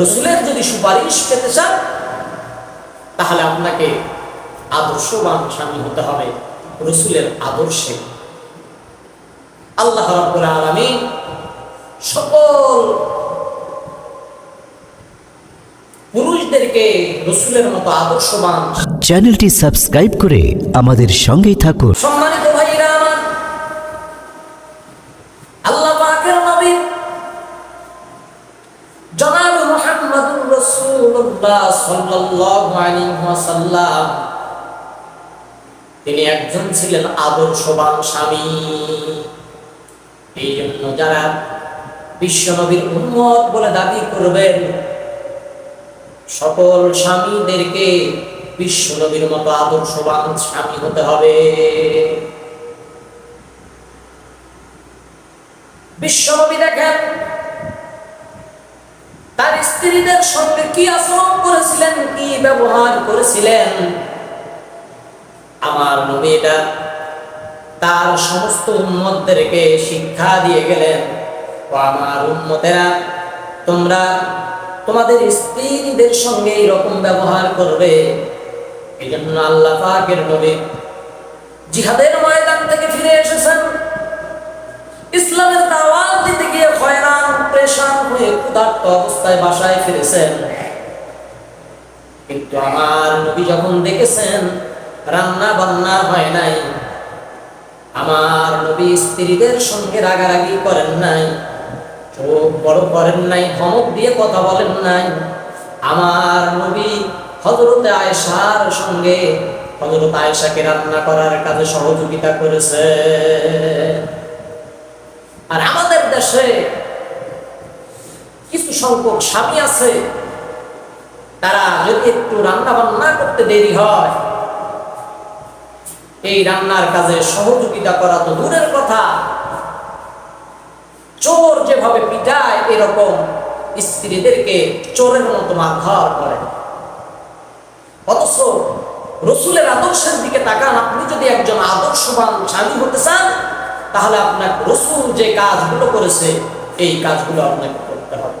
রসুলের যদি সুপারিশ পেতে চান তাহলে আপনাকে আদর্শবান স্বামী হতে হবে রসুলের আদর্শে। আল্লাহ রাব্বুল আলামিন সকল পুরুষদেরকে রসুলের মতো আদর্শবান চ্যানেলটি সাবস্ক্রাইব করে আমাদের সঙ্গেই থাকুন। সম্মানিত ভাইরা আমার আল্লাহ পাকের নবী জনাব মুহাম্মদুর তিনি একজন ছিলেন আদর্শবান স্বামী। এই জন্য যারা বিশ্বনবীর উম্মত বলে দাবি করবেন, সকল স্বামীদেরকে বিশ্বনবীর মতো আদর্শবান স্বামী হতে হবে। বিশ্বনবী দেখেন তার স্ত্রীদের সঙ্গে কি আচরণ করেছিলেন, কি ব্যবহার করেছিলেন? আমার নবী এটা তার সমস্ত উম্মতদেরকে শিক্ষা দিয়ে গেলেন আমার উম্মতেরা, তোমরা তোমাদের স্ত্রীদের সঙ্গে এইরকম ব্যবহার করবে। এই জন্য আল্লাহ পাকের নবী জিহাদের ময়দান থেকে ফিরে এসেছেন। ইসলামের দাওয়াত দিতে গিয়ে হয়রান প্রেশান হয়ে ক্ষুধার্ত অবস্থায় বাসায় ফিরেছেন। কিন্তু আমার নবী যখন দেখেছেন, রান্না বান্না হয় নাই। আমার নবী স্ত্রীদের সঙ্গে রাগারাগি করেন নাই, চোখ বড় করেন নাই, ধমক দিয়ে কথা বলেন নাই। আমার নবী হজরতে আয়েশার সঙ্গে হজরত আয়েশাকে রান্না করার কাজে সহযোগিতা করেছে আর আমাদের দেশে কিছু সংখ্যক স্বামী আছে, তারা যদি একটু রান্না বান্না করতে দেরি হয়, এই রান্নার কাজে সহযোগিতা করা তো দূরের কথা। চোর যেভাবে পিটায়, এরকম স্ত্রীদেরকে চোরের মতো মারধর করে। অথচ রসুলের আদর্শের দিকে তাকান, আপনি যদি একজন আদর্শবান স্বামী হতে চান, তাহলে আপনার রসুল যে কাজগুলো করেছে, এই কাজগুলো আপনাকে করতে হবে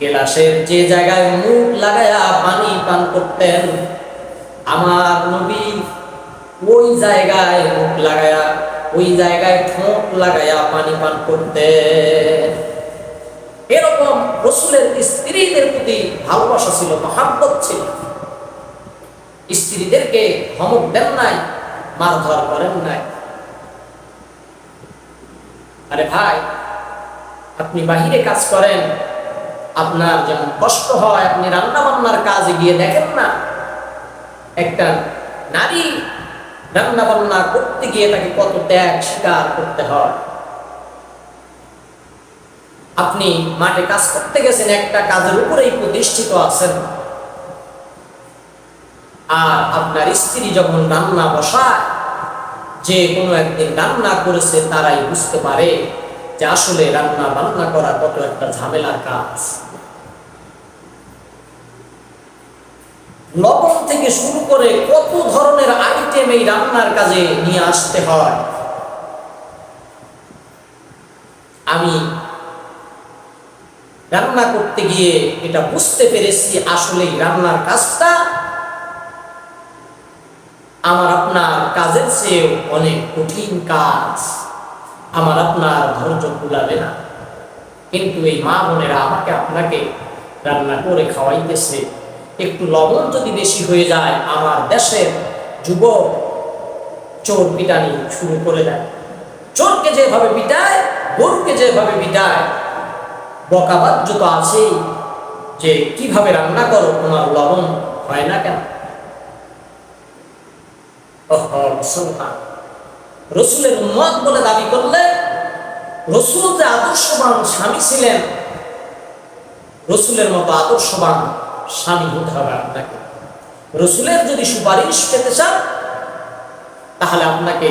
গেলাসের যে জায়গায় মুখ লাগায়া পানি পান করতেন, আমার নবী ওই জায়গায় মুখ লাগায়া, ওই জায়গায় ঠোঁট লাগায়া পানি পান করতে এরকম রসুলের স্ত্রীদের প্রতি ভালোবাসা ছিল, মহাব্বত ছিল। স্ত্রীদেরকে ধমক দেন নাই, মারধর করেন নাই। আরে ভাই, আপনি বাহিরে কাজ করেন আপনার যেমন কষ্ট হয়, আপনি রান্না বান্নার কাজে গিয়ে দেখেন না, একটা নারী রান্না বান্না করতে গিয়ে তাকে কত ত্যাগ স্বীকার করতে হয়। আপনি মাঠে কাজ করতে গেছেন, একটা কাজের উপরেই প্রতিষ্ঠিত আছেন। আর আপনার স্ত্রী যখন রান্না বসায়, যে কোনো একদিন রান্না করেছে, তারাই বুঝতে পারে যে আসলে রান্না বান্না করা কত একটা ঝামেলার কাজ। লবণ থেকে শুরু করে কত ধরনের আইটেম এই রান্নার কাজে নিয়ে আসতে হয়। আমি রান্না করতে গিয়ে এটা বুঝতে পেরেছি আসলে রান্নার কাজটা আমার আপনার কাজের চেয়েও অনেক কঠিন কাজ। আমার আপনার ধৈর্য কুলাবে না। কিন্তু এই মা বোনেরা আমাকে আপনাকে রান্না করে খাওয়াইতেছে। একটু লবণ যদি বেশি হয়ে যায়, আমার দেশের যুবক চোর পিটানি শুরু করে দেয়। চোরকে যেভাবে পিটায় গরুকে যেভাবে পিটায়, বকাবাদ্য তো আছেই যে কীভাবে রান্না করো, তোমার লবণ হয় না কেন? রসুলের উন্মত বলে দাবি করলে রসুল যে আদর্শবান স্বামী ছিলেন, রসুলের মতো আদর্শবান স্বামী হতে হবে আপনাকে। রসুলের যদি সুপারিশ পেতে চান, তাহলে আপনাকে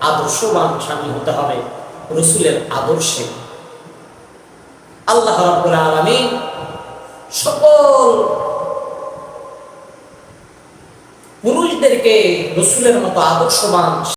আদর্শবান স্বামী হতে হবে রসুলের আদর্শে। আল্লাহ রাব্বুল আলামিন সকল পুরুষদেরকে রসুলের মতো আদর্শবান